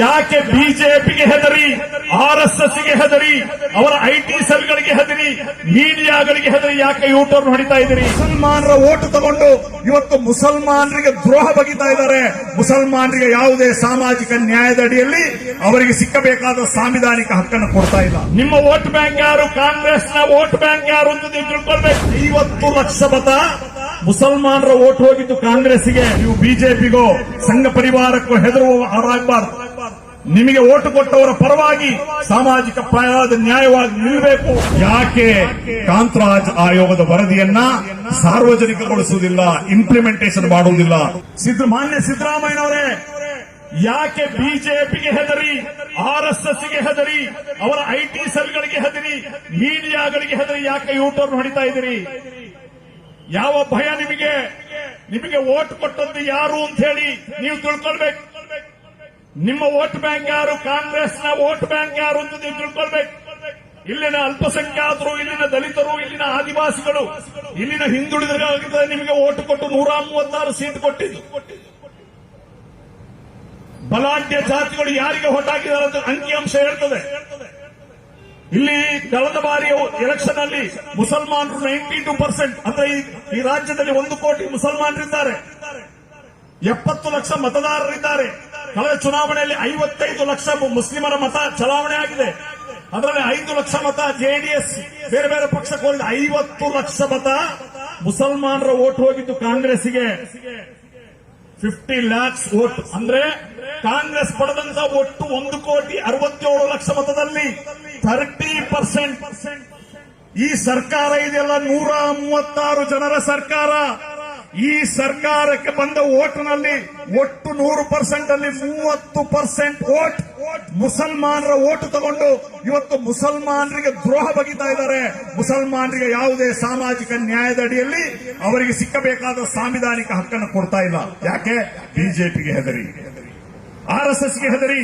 ಯಾಕೆ ಬಿಜೆಪಿಗೆ ಹೆದರಿ ಆರ್ ಎಸ್ ಎಸ್ಗೆ ಹೆದರಿ ಅವರ ಐಟಿ ಸೆಲ್ಗಳಿಗೆ ಹೆದರಿ ಮೀಡಿಯಾಗಳಿಗೆ ಹೆದರಿ ಯಾಕೆ ಯೂಟರ್ನ್ ಹೊಡಿತಾ ಇದ್ದೀರಿ? ಮುಸಲ್ಮಾನರ ಓಟು ತಗೊಂಡು ಇವತ್ತು ಮುಸಲ್ಮಾನರಿಗೆ ದ್ರೋಹ ಬಗಿತಾ ಇದ್ದಾರೆ. ಮುಸಲ್ಮಾನರಿಗೆ ಯಾವುದೇ ಸಾಮಾಜಿಕ ನ್ಯಾಯದ ಅಡಿಯಲ್ಲಿ ಅವರಿಗೆ ಸಿಕ್ಕಬೇಕಾದ ಸಾಂವಿಧಾನಿಕ ಹಕ್ಕನ್ನು ಕೊಡ್ತಾ ಇಲ್ಲ. ನಿಮ್ಮ ವೋಟ್ ಬ್ಯಾಂಕ್ ಯಾರು? ಕಾಂಗ್ರೆಸ್ನ ವೋಟ್ ಬ್ಯಾಂಕ್ ಯಾರು? ಅಂತ ನೀವು ತಿಳ್ಕೊಳ್ಬೇಕು. ಐವತ್ತು ಲಕ್ಷ ಮತ ಮುಸಲ್ಮಾನರ ಓಟ್ ಹೋಗಿದ್ದು ಕಾಂಗ್ರೆಸ್ಗೆ ನೀವು ಬಿಜೆಪಿಗೋ, ಸಂಘ ಪರಿವಾರಕ್ಕೂ ಹೆದರುವವರಾಗಬಾರ್ದು ನಿಮಗೆ ಓಟು ಕೊಟ್ಟವರ ಪರವಾಗಿ ಸಾಮಾಜಿಕ ಪ್ರಾಯದ ನ್ಯಾಯವಾಗಿ ನಿಲ್ಲಬೇಕು ಯಾಕೆ? ಕಾಂತರಾಜ್ ಆಯೋಗದ ವರದಿಯನ್ನ ಸಾರ್ವಜನಿಕಗೊಳಿಸುವುದಿಲ್ಲ ಇಂಪ್ಲಿಮೆಂಟೇಷನ್ ಮಾಡುವುದಿಲ್ಲ. ಸಿದ್ದ ಮಾನ್ಯ ಸಿದ್ದರಾಮಯ್ಯನವರೇ, ಯಾಕೆ ಬಿಜೆಪಿಗೆ ಹೆದರಿ, ಆರ್ ಎಸ್ ಎಸ್ಗೆ ಹೆದರಿ, ಅವರ ಐಟಿ ಸೆಲ್ಗಳಿಗೆ ಹೆದರಿ, ಮೀಡಿಯಾಗಳಿಗೆ ಹೆದರಿ, ಯಾಕೆ ಯೂಟರ್ನ್ ಹೊಡಿತಾ ಇದ್ದೀರಿ? ಯಾವ ಭಯ ನಿಮಗೆ? ನಿಮಗೆ ವೋಟ್ ಕೊಟ್ಟದ್ದು ಯಾರು ಅಂತ ಹೇಳಿ ನೀವು ತಿಳ್ಕೊಳ್ಬೇಕು. ನಿಮ್ಮ ವೋಟ್ ಬ್ಯಾಂಕ್ ಯಾರು? ಕಾಂಗ್ರೆಸ್ನ ವೋಟ್ ಬ್ಯಾಂಕ್ ಯಾರು ಅಂತ ನೀವು ತಿಳ್ಕೊಳ್ಬೇಕು. ಇಲ್ಲಿನ ಅಲ್ಪಸಂಖ್ಯಾತರು, ಇಲ್ಲಿನ ದಲಿತರು, ಇಲ್ಲಿನ ಆದಿವಾಸಿಗಳು, ಇಲ್ಲಿನ ಹಿಂದುಳಿದ ನಿಮಗೆ ವೋಟ್ ಕೊಟ್ಟು ನೂರ ಮೂವತ್ತಾರು ಸೀಟ್ ಕೊಟ್ಟಿದ್ದು. ಬಲಾಢ್ಯ ಜಾತಿಗಳು ಯಾರಿಗೆ ವೋಟ್ ಹಾಕಿದ್ದಾರೆ ಅಂತ ಅಂಕಿಅಂಶ ಹೇಳ್ತದೆ. ಇಲ್ಲಿ ಕಳೆದ ಬಾರಿ ಎಲೆಕ್ಷನ್ ಅಲ್ಲಿ ಮುಸಲ್ಮಾನರು ನೈಂಟಿ ಟೂ ಪರ್ಸೆಂಟ್ ಅಂದ್ರೆ ಈ- ರಾಜ್ಯದಲ್ಲಿ ಒಂದು ಕೋಟಿ ಮುಸಲ್ಮಾನರಿದ್ದಾರೆ. ಎಪ್ಪತ್ತು ಲಕ್ಷ ಮತದಾರರಿದ್ದಾರೆ. ಕಳೆದ ಚುನಾವಣೆಯಲ್ಲಿ ಐವತ್ತೈದು ಲಕ್ಷ ಮುಸ್ಲಿಮರ ಮತ ಚಲಾವಣೆ ಆಗಿದೆ. ಅದರಲ್ಲಿ ಐದು ಲಕ್ಷ ಮತ ಜೆಡಿಎಸ್ ಬೇರೆ ಬೇರೆ ಪಕ್ಷ ಕೋರಿದ ಐವತ್ತು ಲಕ್ಷ ಮತ ಮುಸಲ್ಮಾನರ ಓಟ್ ಹೋಗಿದ್ದು ಕಾಂಗ್ರೆಸ್ಗೆ ಫಿಫ್ಟಿ ಲ್ಯಾಕ್ಸ್ ಓಟ್. ಅಂದ್ರೆ ಕಾಂಗ್ರೆಸ್ ಪಡೆದಂತ ಒಟ್ಟು ಒಂದು ಕೋಟಿ ಅರವತ್ತೇಳು ಲಕ್ಷ ಮತದಲ್ಲಿ ಥರ್ಟಿ ಪರ್ಸೆಂಟ್ ಈ ಸರ್ಕಾರ ಇದೆಲ್ಲ ನೂರ ಮೂವತ್ತಾರು ಜನರ ಸರ್ಕಾರ. ಈ ಸರ್ಕಾರಕ್ಕೆ ಬಂದ ಓಟ್ನಲ್ಲಿ ಒಟ್ಟು ನೂರು ಪರ್ಸೆಂಟ್ ಅಲ್ಲಿ ಮೂವತ್ತು ಪರ್ಸೆಂಟ್ ಓಟ್ ಮುಸಲ್ಮಾನರ ಓಟು ತಗೊಂಡು ಇವತ್ತು ಮುಸಲ್ಮಾನರಿಗೆ ದ್ರೋಹ ಬಗಿತಾ ಇದ್ದಾರೆ. ಮುಸಲ್ಮಾನರಿಗೆ ಯಾವುದೇ ಸಾಮಾಜಿಕ ನ್ಯಾಯದ ಅಡಿಯಲ್ಲಿ ಅವರಿಗೆ ಸಿಕ್ಕಬೇಕಾದ ಸಾಂವಿಧಾನಿಕ ಹಕ್ಕನ್ನು ಕೊಡ್ತಾ ಇಲ್ಲ. ಯಾಕೆ? ಬಿಜೆಪಿಗೆ ಹೆದರಿ. ಆರ್ ಎಸ್ ಹೆದರಿ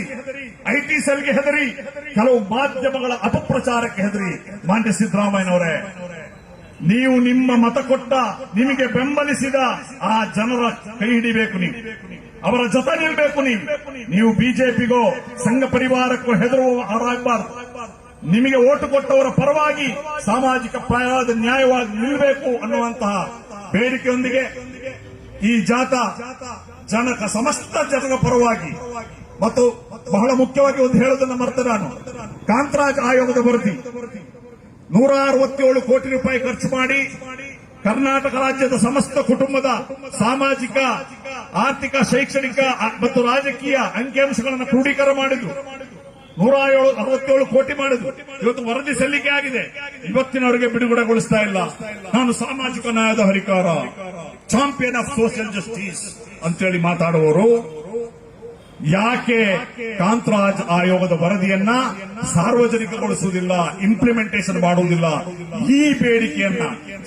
ಐಟಿ ಸೆಲ್ಗೆ ಹೆದರಿ, ಕೆಲವು ಮಾಧ್ಯಮಗಳ ಅಪಪ್ರಚಾರಕ್ಕೆ ಹೆದರಿ. ಮಾನ್ಯ ಸಿದ್ದರಾಮಯ್ಯನವರೇ, ನೀವು ನಿಮ್ಮ ಮತ ಕೊಟ್ಟ, ನಿಮಗೆ ಬೆಂಬಲಿಸಿದ ಆ ಜನರ ಕೈ ಹಿಡಿಬೇಕು ನೀವು. ಅವರ ಜೊತೆ ನಿಲ್ಬೇಕು ನೀವು. ನೀವು ಬಿಜೆಪಿಗೋ, ಸಂಘ ಪರಿವಾರಕ್ಕೂ ಹೆದರುವವರಾಗಬಾರ್ದು ನಿಮಗೆ ಓಟು ಕೊಟ್ಟವರ ಪರವಾಗಿ ಸಾಮಾಜಿಕ ನ್ಯಾಯವಾದ ನ್ಯಾಯವಾಗಿ ನಿಲ್ಲಬೇಕು ಅನ್ನುವಂತಹ ಬೇಡಿಕೆಯೊಂದಿಗೆ ಈ ಜಾತ ಜನಕ ಸಮಸ್ತ ಜನರ ಪರವಾಗಿ. ಮತ್ತು ಬಹಳ ಮುಖ್ಯವಾಗಿ ಒಂದು ಹೇಳೋದನ್ನ ಮರೆತ ನಾನು. ಕಾಂತರಾಜ್ ಆಯೋಗದ ವರದಿ. ನೂರ ಅರವತ್ತೇಳು ಕೋಟಿ ರೂಪಾಯಿ ಖರ್ಚು ಮಾಡಿ ಕರ್ನಾಟಕ ರಾಜ್ಯದ ಸಮಸ್ತ ಕುಟುಂಬದ ಸಾಮಾಜಿಕ, ಆರ್ಥಿಕ, ಶೈಕ್ಷಣಿಕ ಮತ್ತು ರಾಜಕೀಯ ಅಂಕಿಅಂಶಗಳನ್ನು ಕ್ರೋಢೀಕರಣ ಮಾಡಿದ್ರು. ನೂರ ಏಳು ಅರವತ್ತೇಳು ಕೋಟಿ ಮಾಡಿದ್ರು. ಇವತ್ತು ವರದಿ ಸಲ್ಲಿಕೆ ಆಗಿದೆ. ಇವತ್ತಿನವರೆಗೆ ಬಿಡುಗಡೆಗೊಳಿಸ್ತಾ ಇಲ್ಲ. ನಾನು ಸಾಮಾಜಿಕ ನ್ಯಾಯದ ಹರಿಕಾರ ಚಾಂಪಿಯನ್ ಆಫ್ ಸೋಷಿಯಲ್ ಜಸ್ಟಿಸ್ ಅಂತೇಳಿ ಮಾತಾಡುವವರು, ಯಾಕೆ ಕಾಂತರಾಜ್ ಆಯೋಗದ ವರದಿಯನ್ನ ಸಾರ್ವಜನಿಕಗೊಳಿಸುವುದಿಲ್ಲ ಇಂಪ್ಲಿಮೆಂಟೇಷನ್ ಮಾಡುವುದಿಲ್ಲ, ಈ ಬೇಡಿಕೆಯನ್ನ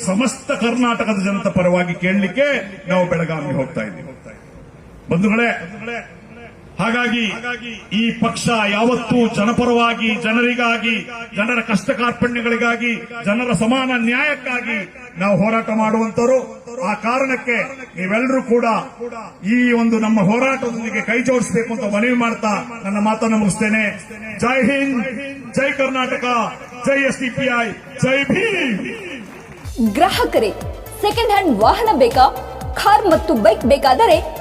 ಸಮಸ್ತ ಕರ್ನಾಟಕದ ಜನತ ಪರವಾಗಿ ಕೇಳಲಿಕ್ಕೆ ನಾವು ಬೆಳಗಾವಿ ಹೋಗ್ತಾ ಇದ್ದೀವಿ. ಬಂಧುಗಳೇ ಹಾಗಾಗಿ ಈ ಪಕ್ಷ ಯಾವತ್ತೂ ಜನಪರವಾಗಿ, ಜನರಿಗಾಗಿ, ಜನರ ಕಷ್ಟ ಕಾರ್ಪಣ್ಯಗಳಿಗಾಗಿ, ಜನರ ಸಮಾನ ನ್ಯಾಯಕ್ಕಾಗಿ ನಾವು ಹೋರಾಟ ಮಾಡುವಂತರು ಆ ಕಾರಣಕ್ಕೆ ನೀವೆಲ್ಲರೂ ಕೂಡ ಈ ಒಂದು ನಮ್ಮ ಹೋರಾಟದೊಂದಿಗೆ ಕೈ ಜೋಡಿಸಬೇಕು ಅಂತ ಮನವಿ ಮಾಡ್ತಾ ನನ್ನ ಮಾತನ್ನು ಮುಗಿಸ್ತೇನೆ. ಜೈ ಹಿಂದ್, ಜೈ ಕರ್ನಾಟಕ, ಜೈ ಎಸ್ ಜೈ ಭೀಮ್! ಗ್ರಾಹಕರೇ ಸೆಕೆಂಡ್ ಹ್ಯಾಂಡ್ ವಾಹನ ಬೇಕಾ? ಕಾರ್ ಮತ್ತು ಬೈಕ್ ಬೇಕಾದರೆ